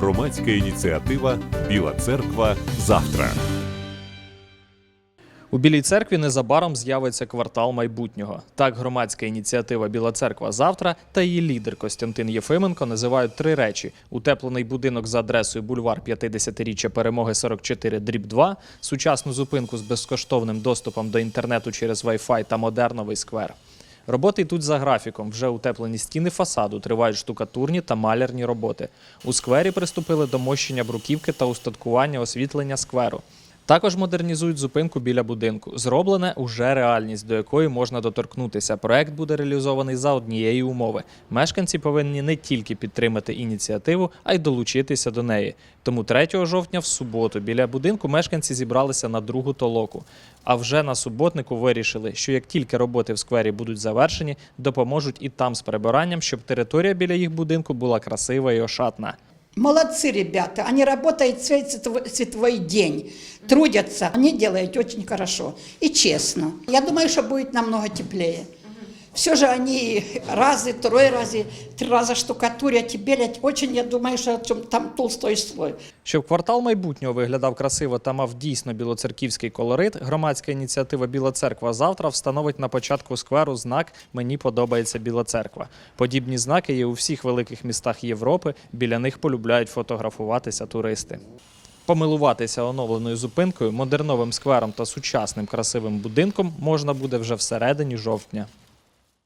Громадська ініціатива Біла церква завтра. У Білій церкві незабаром з'явиться квартал майбутнього. Так, громадська ініціатива Біла церква завтра та її лідер Костянтин Єфименко називають три речі: утеплений будинок за адресою бульвар 50-річчя перемоги 44 дріб 2, сучасну зупинку з безкоштовним доступом до інтернету через Wi-Fi та модерновий сквер. Роботи йдуть за графіком. Вже утеплені стіни фасаду, тривають штукатурні та малярні роботи. У сквері приступили до мощення бруківки та устаткування освітлення скверу. Також модернізують зупинку біля будинку. Зроблене уже реальність, до якої можна доторкнутися. Проект буде реалізований за однієї умови. Мешканці повинні не тільки підтримати ініціативу, а й долучитися до неї. Тому 3 жовтня в суботу біля будинку мешканці зібралися на другу толоку. А вже на суботнику вирішили, що як тільки роботи в сквері будуть завершені, допоможуть і там з прибиранням, щоб територія біля їх будинку була красива і ошатна. Молодцы ребята, они работают световой, световой день, трудятся, они делают очень хорошо и честно. Я думаю, что будет намного теплее. Все же они разы, трое разы, три раза штукатурят и белят. Очень, я думаю, что там толстой слой. Щоб квартал майбутнього виглядав красиво та мав дійсно білоцерківський колорит, громадська ініціатива Біла церква завтра встановить на початку скверу знак Мені подобається Біла церква. Подібні знаки є у всіх великих містах Європи. Біля них полюбляють фотографуватися туристи. Помилуватися оновленою зупинкою, модерновим сквером та сучасним красивим будинком можна буде вже всередині жовтня.